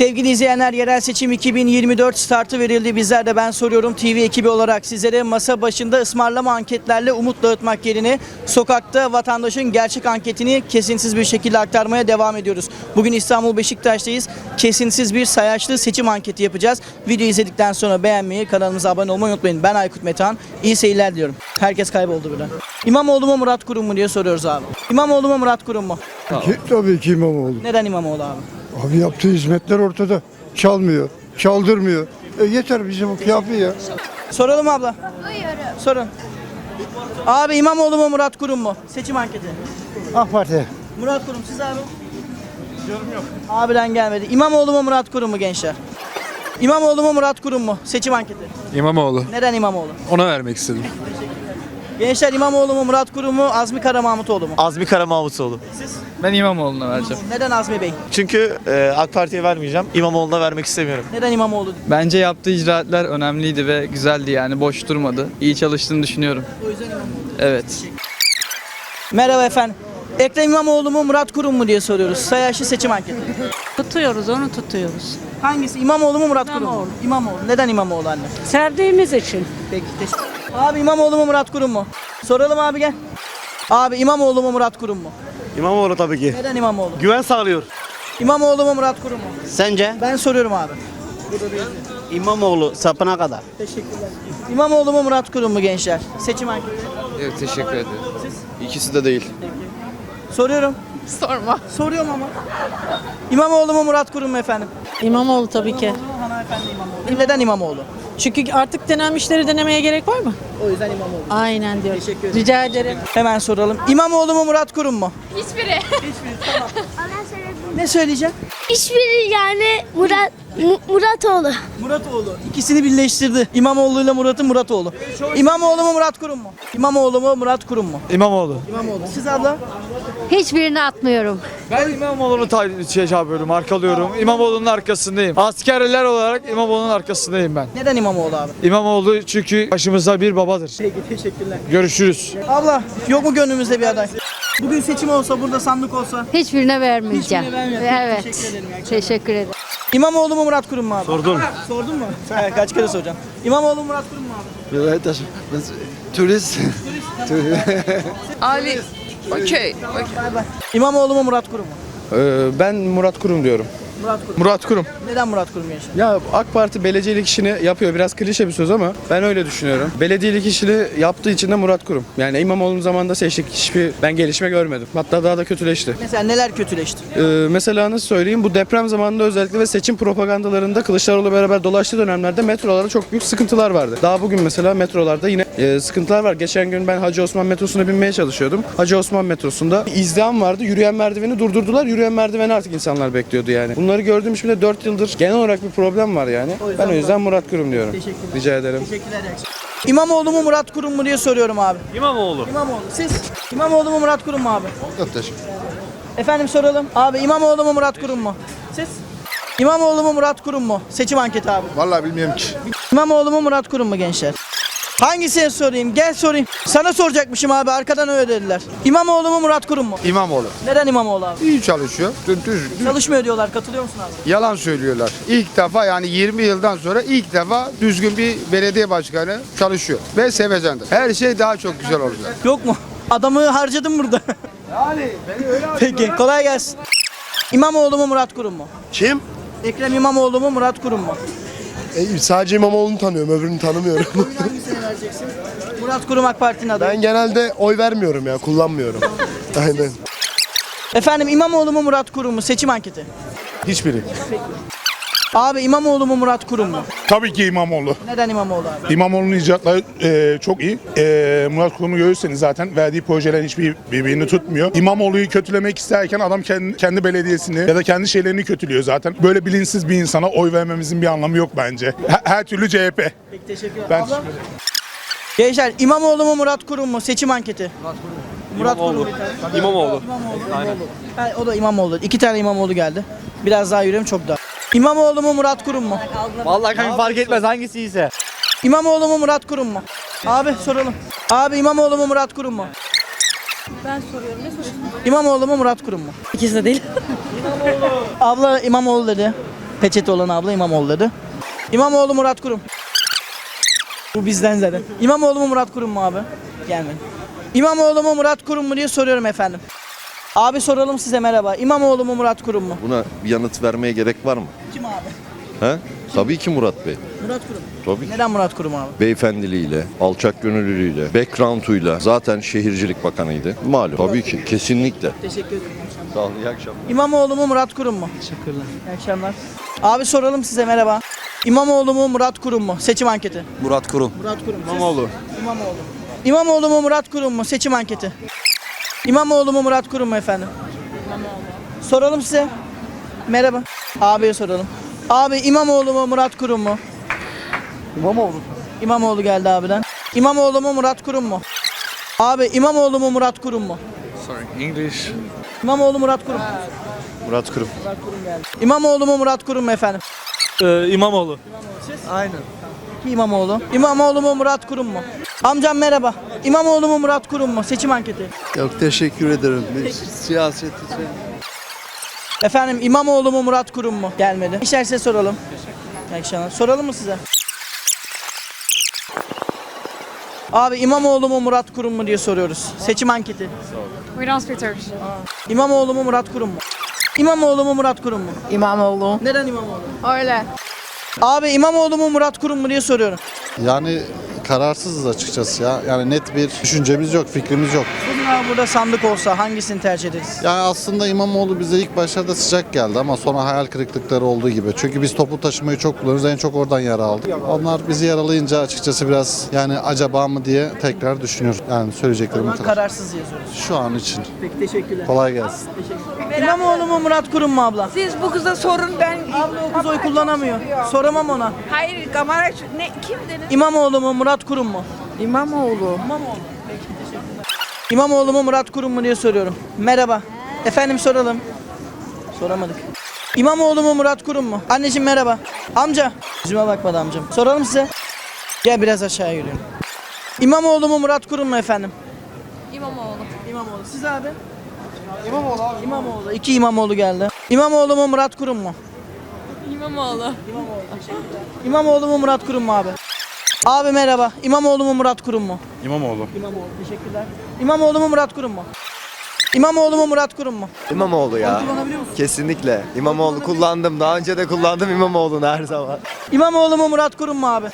Sevgili izleyenler yerel seçim 2024 startı verildi. Bizler de ben soruyorum TV ekibi olarak sizlere masa başında ısmarlama anketlerle umut dağıtmak yerine sokakta vatandaşın gerçek anketini kesintisiz bir şekilde aktarmaya devam ediyoruz. Bugün İstanbul Beşiktaş'tayız. Kesintisiz bir sayaçlı seçim anketi yapacağız. Video izledikten sonra beğenmeyi, kanalımıza abone olmayı unutmayın. Ben Aykut Metehan. İyi seyirler diliyorum. Herkes kayboldu burada. İmamoğlu mu Murat Kurum mu diye soruyoruz abi. İmamoğlu mu Murat Kurum mu? Ki- Tabii ki İmamoğlu. Neden İmamoğlu abi? Abi yaptığı hizmetler ortada. Çalmıyor, çaldırmıyor. E yeter bizim bu kıyafi ya. Soralım abla. Sorun. Abi İmamoğlu mu Murat Kurum mu? Seçim anketi. AK Parti. Murat Kurum siz abi. Yorum yok. Abiden gelmedi. İmamoğlu mu Murat Kurum mu gençler? İmamoğlu mu Murat Kurum mu? Seçim anketi. İmamoğlu. Neden İmamoğlu? Ona vermek istedim. Gençler İmamoğlu mu Murat Kurum mu? Azmi Kara Mahmutoğlu mu? Azmi Kara Mahmutoğlu. Ben İmamoğlu'na vereceğim. Neden Azmi Bey? Çünkü e, AK Parti'ye vermeyeceğim. İmamoğlu'na vermek istemiyorum. Neden İmamoğlu? Bence yaptığı icraatler önemliydi ve güzeldi yani boş durmadı. İyi çalıştığını düşünüyorum. O yüzden İmamoğlu. Evet. Merhaba efendim. Ekrem İmamoğlu mu Murat Kurum mu diye soruyoruz. Sayaçlı seçim anketi. Tutuyoruz, onu tutuyoruz. Hangisi? İmamoğlu mu Murat Kurum mu? İmamoğlu. İmamoğlu. Neden İmamoğlu anne? Sevdiğimiz için. Peki teşekkür Abi İmamoğlu mu Murat Kurum mu? Soralım abi gel. Abi İmamoğlu mu Murat Kurum mu? İmamoğlu tabii ki. Neden İmamoğlu? Güven sağlıyor. İmamoğlu mu Murat Kurum mu? Sence Ben soruyorum abi. İmamoğlu sapına kadar. Teşekkürler. İmamoğlu mu Murat Kurum mu gençler? Seçim anketi. Evet teşekkür ederim. İkisi de değil. Soruyorum. Sorma. Soruyorum ama. İmamoğlu mu Murat Kurum mu efendim? İmamoğlu tabii ki. Hanımefendi İmamoğlu. Neden İmamoğlu? Çünkü artık denenmişleri denemeye gerek var mı? O yüzden İmamoğlu. Aynen diyorum. Teşekkür ederim. Rica ederim. Hemen soralım. İmamoğlu mu Murat Kurum mu? Hiçbiri. Ne söyleyeceğim? Hiçbiri yani Murat Mu- Muratoğlu. Muratoğlu. İkisini birleştirdi. İmamoğlu ile Murat'ın Muratoğlu. İmamoğlu mu Murat Kurum mu? İmamoğlu mu Murat Kurum mu? İmamoğlu. İmamoğlu. Siz abla? Hiçbirini atmıyorum. Ben İmamoğlu'nu ta- şey yapıyorum, arkalıyorum. İmamoğlu'nun arkasındayım. Askerler olarak İmamoğlu'nun arkasındayım ben. Neden İmamoğlu abi? İmamoğlu çünkü başımızda bir babadır. Peki teşekkürler. Görüşürüz. Abla yok mu gönlümüzde bir aday? Bugün seçim olsa burada sandık olsa Hiçbirine vermeyeceğim. Hiçbirine vermiyorum. Evet. Teşekkür ederim, iyi akşamlar. Teşekkür ederim. İmamoğlu mu Murat Kurum mu abi? Sordum. Sordun mu? Kaç kere soracağım. İmamoğlu mu Murat Kurum mu abi? Evet, turist. Ali. Okey. Bay bay. İmamoğlu mu Murat Kurum mu? Ee, ben Murat Kurum diyorum. Murat Kurum. Murat Kurum. Neden Murat Kurum gençler? Ya AK Parti belediyelik işini yapıyor. Biraz klişe bir söz ama ben öyle düşünüyorum. Belediyelik işini yaptığı için de Murat Kurum. Yani İmamoğlu'nun zamanında seçtik. Hiçbir ben gelişme görmedim. Hatta daha da kötüleşti. Mesela neler kötüleşti? Ee, mesela nasıl söyleyeyim bu deprem zamanında özellikle ve seçim propagandalarında Kılıçdaroğlu beraber dolaştığı dönemlerde metrolarda çok büyük sıkıntılar vardı. Daha bugün mesela metrolarda yine e, sıkıntılar var. Geçen gün ben Hacı Osman metrosuna binmeye çalışıyordum. Hacı Osman metrosunda izdiham vardı. Yürüyen merdiveni durdurdular. Yürüyen merdiveni artık insanlar bekliyordu yani. Bunları gördüğüm için de 4 yıldır genel olarak bir problem var yani. yüzden Ben o yüzden Murat Kurum diyorum. Teşekkürler. Rica ederim. Teşekkürler. İmamoğlu mu Murat Kurum mu diye soruyorum abi. İmamoğlu. İmamoğlu. Siz? İmamoğlu mu Murat Kurum mu abi? Çok teşekkür Efendim soralım. Abi İmamoğlu mu Murat Kurum mu? Siz? İmamoğlu mu Murat Kurum mu? Seçim anketi abi. Vallahi bilmiyorum ki. İmamoğlu mu Murat Kurum mu gençler? Hangisini sorayım? Gel sorayım. Sana soracakmışım abi. Arkadan öyle dediler. İmamoğlu mu Murat Kurum mu? İmamoğlu. Neden İmamoğlu abi? İyi çalışıyor. Düz, düz, Çalışmıyor diyorlar. Katılıyor musun abi? yalan söylüyorlar. İlk defa yani 20 yıldan sonra ilk defa düzgün bir belediye başkanı çalışıyor. Ve sevecendir. Her şey daha çok güzel olacak. Yok mu? Adamı harcadım burada. Yani Peki kolay gelsin. İmamoğlu mu Murat Kurum mu? Kim? Ekrem İmamoğlu mu Murat Kurum mu? E, sadece İmamoğlu'nu tanıyorum, öbürünü tanımıyorum. Vereceksin? Murat Kurum AK Parti'nin adayı. ben genelde oy vermiyorum ya, kullanmıyorum. Aynen. Efendim İmamoğlu mu Murat Kurum mu? Seçim anketi. Hiçbiri. Abi İmamoğlu mu Murat Kurum mu? Tabii ki İmamoğlu. Neden İmamoğlu abi? İmamoğlu'nun icraatları e, çok iyi. E, Murat Kurum'u görürseniz zaten verdiği projeler hiçbir birbirini tutmuyor. İmamoğlu'yu kötülemek isterken adam kendi, kendi belediyesini ya da kendi şeylerini kötülüyor zaten. Böyle bilinçsiz bir insana oy vermemizin bir anlamı yok bence. Her, her türlü CHP. Peki teşekkür ederim. Ben Abla? teşekkür ederim. Gençler İmamoğlu mu Murat Kurum mu? Seçim anketi. Murat Kurum. Murat Kurum. İmamoğlu. İmamoğlu. Ha, o da İmamoğlu. İki tane İmamoğlu geldi. Biraz daha yürüyorum çok daha. İmamoğlu mu Murat Kurum mu? Vallahi kanka fark etmez hangisi ise. İmamoğlu mu Murat Kurum mu? Abi soralım. Abi İmamoğlu mu Murat Kurum mu? Ben soruyorum. Ne soruyorsun? İmamoğlu mu Murat Kurum mu? İkisi de değil. Abla İmamoğlu dedi. Peçete olan abla İmamoğlu dedi. İmamoğlu Murat Kurum. Bu bizden zaten. İmamoğlu mu Murat Kurum mu abi? Gelmedi. İmamoğlu mu Murat Kurum mu diye soruyorum efendim. Abi soralım size merhaba. İmamoğlu mu Murat Kurum mu? Buna bir yanıt vermeye gerek var mı? Kim abi? He? Tabii ki Murat Bey. Murat Kurum. Tabii ki. Neden Murat Kurum abi? Beyefendiliğiyle, alçak gönüllülüğüyle, background'uyla zaten şehircilik bakanıydı. Malum. Tabii ki. Kesinlikle. Teşekkür ederim. Sağ olun. iyi akşamlar. İmamoğlu mu Murat Kurum mu? Teşekkürler. İyi akşamlar. Abi soralım size merhaba. İmamoğlu mu Murat Kurum mu? Seçim anketi. Murat Kurum. Murat Kurum. İmamoğlu. İmamoğlu. İmamoğlu mu Murat Kurum mu? Seçim anketi. İmamoğlu mu Murat Kurum mu efendim? İmamoğlu. Soralım size. Merhaba. Abiye soralım. Abi İmamoğlu mu Murat Kurum mu? İmamoğlu. İmamoğlu geldi abiden. İmamoğlu mu Murat Kurum mu? Abi İmamoğlu mu Murat Kurum mu? Sorry, English. İmamoğlu Murat Kurum. Murat Kurum. İmamoğlu mu Murat Kurum mu efendim? İmamoğlu. İki İmamoğlu. İmamoğlu mu Murat Kurum mu? Amcam merhaba. İmamoğlu mu Murat Kurum mu? Seçim anketi. Yok teşekkür ederim. Biz siyaset için. Efendim İmamoğlu mu Murat Kurum mu? Gelmedi. İşler size soralım. İyi akşamlar. Soralım mı size? Abi İmamoğlu mu Murat Kurum mu diye soruyoruz. Seçim anketi. We don't speak Turkish. İmamoğlu mu Murat Kurum mu? İmamoğlu mu Murat Kurum mu? İmamoğlu. Neden İmamoğlu? Öyle. Abi İmamoğlu mu Murat Kurum mu diye soruyorum. Yani kararsızız açıkçası ya. Yani net bir düşüncemiz yok, fikrimiz yok. Bugün abi burada sandık olsa hangisini tercih ederiz? Yani aslında İmamoğlu bize ilk başlarda sıcak geldi ama sonra hayal kırıklıkları olduğu gibi. Çünkü biz toplu taşımayı çok kullanıyoruz. En çok oradan yara aldık. Onlar bizi yaralayınca açıkçası biraz yani acaba mı diye tekrar düşünüyoruz. Yani söyleyeceklerim bu Ama kadar. kararsız yazıyoruz. Şu an için. Peki teşekkürler. Kolay gelsin. İmamoğlu mu Murat Kurum mu abla? Siz bu kıza sorun ben. Abla o kız oy kullanamıyor. Soramam ona. Hayır kamera ne kim dedin? İmamoğlu mu Murat Kurum mu? İmamoğlu. İmamoğlu. Peki teşekkürler. İmamoğlu mu Murat Kurum mu diye soruyorum. Merhaba. Efendim soralım. Soramadık. İmamoğlu mu Murat Kurum mu? Anneciğim merhaba. Amca. Yüzüme bakmadı amcam. Soralım size. Gel biraz aşağıya yürüyelim. İmamoğlu mu Murat Kurum mu efendim? İmamoğlu. İmamoğlu. Siz abi? İmamoğlu abi. İmamoğlu. İki İmamoğlu geldi. İmamoğlu mu Murat Kurum mu? İmamoğlu. İmamoğlu mu Murat Kurum mu abi? Abi merhaba. İmamoğlu mu Murat Kurum mu? İmamoğlu. İmamoğlu. Teşekkürler. İmamoğlu mu Murat Kurum mu? İmamoğlu mu Murat Kurum mu? İmamoğlu ya. Kullanabiliyor musun? Kesinlikle. İmamoğlu kullandım. Daha önce de kullandım İmamoğlu'nu her zaman. İmamoğlu mu Murat Kurum mu abi?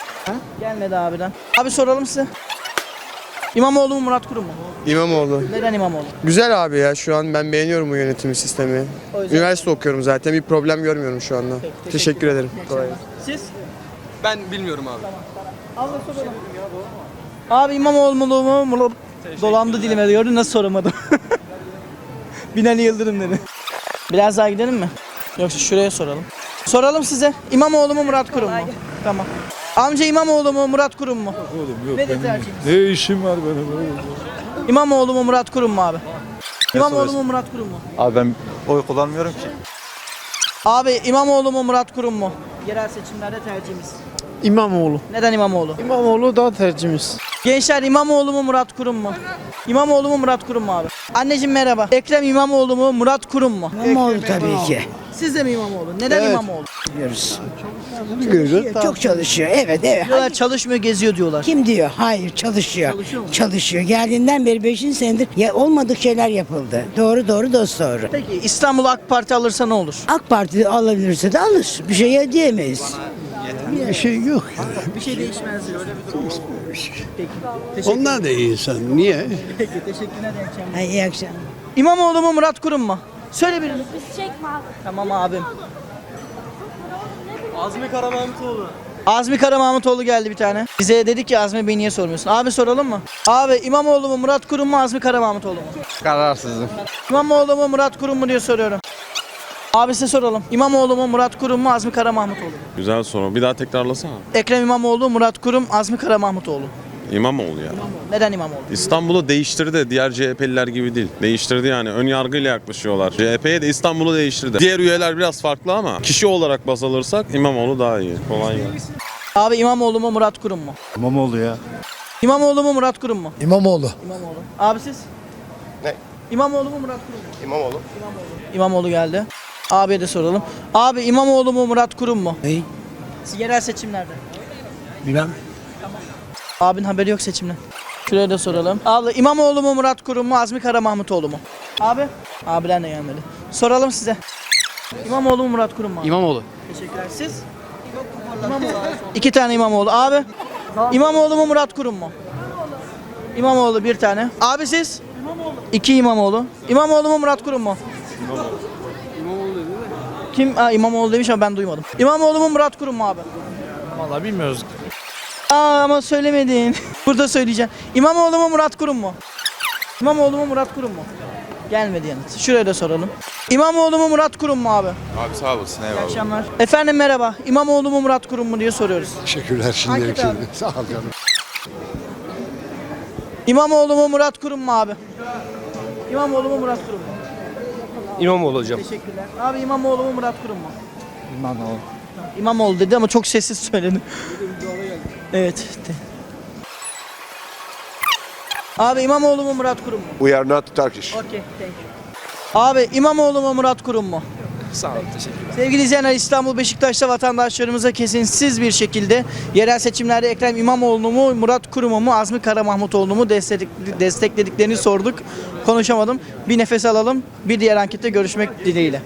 Gelmedi abiden. Abi soralım size. İmamoğlu mu Murat Kurum mu? İmamoğlu. Neden İmamoğlu? Güzel abi ya şu an ben beğeniyorum bu yönetim sistemi. Üniversite okuyorum zaten bir problem görmüyorum şu anda. Teşekkür ederim. Kolay. Siz? Ben bilmiyorum abi. Abla soralım. Abi İmamoğlu mu Dolandı dilime gördün nasıl soramadım. Binali Yıldırım dedi. Biraz daha gidelim mi? Yoksa şuraya soralım. Soralım size. İmamoğlu mu Murat Kurum mu? Tamam. Amca İmamoğlu mu Murat Kurum mu? Nedir tercihiniz? Ne işim var benim? İmamoğlu mu Murat Kurum mu abi? İmamoğlu mu Murat Kurum mu? Abi ben oy kullanmıyorum ki. Abi İmamoğlu mu Murat Kurum mu? Yerel seçimlerde tercihimiz. İmamoğlu. Neden İmamoğlu? İmamoğlu daha tercihimiz. Gençler İmamoğlu mu Murat Kurum mu? İmamoğlu mu Murat Kurum mu abi? Anneciğim merhaba. Ekrem İmamoğlu mu Murat Kurum mu? İmamoğlu tabii ki. Siz de mi İmamoğlu? Neden İmamoğlu? Çok çalışıyor. Evet evet. Diyorlar çalışmıyor geziyor diyorlar. Kim diyor? Hayır çalışıyor. Çalışıyor mu? Çalışıyor. Geldiğinden beri 5. senedir ya olmadık şeyler yapıldı. Doğru doğru dost doğru. Peki İstanbul AK Parti alırsa ne olur? AK Parti alabilirse de alır. Bir şey diyemeyiz. Bir şey yok. Bir şey değişmez diyor. Onlar da insan. Niye? Peki teşekkürler. iyi akşamlar. İyi akşamlar. İmamoğlu mu Murat Kurum mu? Söyle birini. Çekme abi. Tamam abim. Azmi Karamahmutoğlu. Azmi Kara Mahmutoğlu geldi bir tane. Bize dedi ki Azmi Bey niye sormuyorsun? Abi soralım mı? Abi İmamoğlu mu Murat Kurum mu Azmi Kara Mahmutoğlu mu? Kararsızım. İmamoğlu mu Murat Kurum mu diye soruyorum. Abi size soralım. İmamoğlu mu Murat Kurum mu Azmi Kara Mahmutoğlu mu? Güzel soru. Bir daha tekrarlasana. Ekrem İmamoğlu, Murat Kurum, Azmi Kara Mahmutoğlu. İmamoğlu ya. Neden İmamoğlu? İstanbul'u değiştirdi. Diğer CHP'liler gibi değil. Değiştirdi yani. Ön yargıyla yaklaşıyorlar. CHP'ye de İstanbul'u değiştirdi. Diğer üyeler biraz farklı ama kişi olarak baz alırsak İmamoğlu daha iyi. Kolay gelsin. Abi İmamoğlu mu Murat Kurum mu? İmamoğlu ya. İmamoğlu mu Murat Kurum mu? İmamoğlu. İmamoğlu. Abi siz? Ne? İmamoğlu mu Murat Kurum mu? İmamoğlu. İmamoğlu geldi. Abiye de soralım. Abi İmamoğlu mu Murat Kurum mu? Ney? Yerel seçimlerde. Bilmem. Abinin haberi yok seçimden. Şuraya da soralım. Abla İmamoğlu mu Murat Kurum mu Azmi Kara Mahmutoğlu mu? Abi? Abiler de gelmedi. Soralım size. İmamoğlu mu Murat Kurum mu? abi? İmamoğlu. Teşekkürler. Siz? İmamoğlu. İki tane İmamoğlu. Abi? İmamoğlu mu Murat Kurum mu? İmamoğlu bir tane. Abi siz? İmamoğlu. İki İmamoğlu. İmamoğlu mu Murat Kurum mu? İmamoğlu. Kim? Aa, İmamoğlu demiş ama ben duymadım. İmamoğlu mu Murat Kurum mu abi? Vallahi bilmiyoruz. Aa ama söylemedin. Burada söyleyeceğim. İmamoğlu mu Murat Kurum mu? İmamoğlu mu Murat Kurum mu? Gelmedi yanıt. Şuraya da soralım. İmamoğlu mu Murat Kurum mu abi? Abi sağ olasın İyi akşamlar. Efendim merhaba. İmamoğlu mu Murat Kurum mu diye soruyoruz. Teşekkürler Anket abi. Sağ ol canım. İmamoğlu mu Murat Kurum mu abi? İmamoğlu mu Murat Kurum mu? İmamoğlu hocam. Teşekkürler. Abi İmamoğlu mu Murat Kurum mu? İmamoğlu. İmamoğlu dedi ama çok sessiz söyledi. Evet. de- Abi İmamoğlu mu Murat Kurum mu? We are not Turkish. Okay, thank you. Abi İmamoğlu mu Murat Kurum mu? Sağ olun teşekkürler. Sevgili izleyenler İstanbul Beşiktaş'ta vatandaşlarımıza kesinsiz bir şekilde yerel seçimlerde Ekrem İmamoğlu mu Murat Kurum'u mu Azmi Kara Mahmutoğlu mu destek, desteklediklerini sorduk. Konuşamadım. Bir nefes alalım. Bir diğer ankette görüşmek dileğiyle.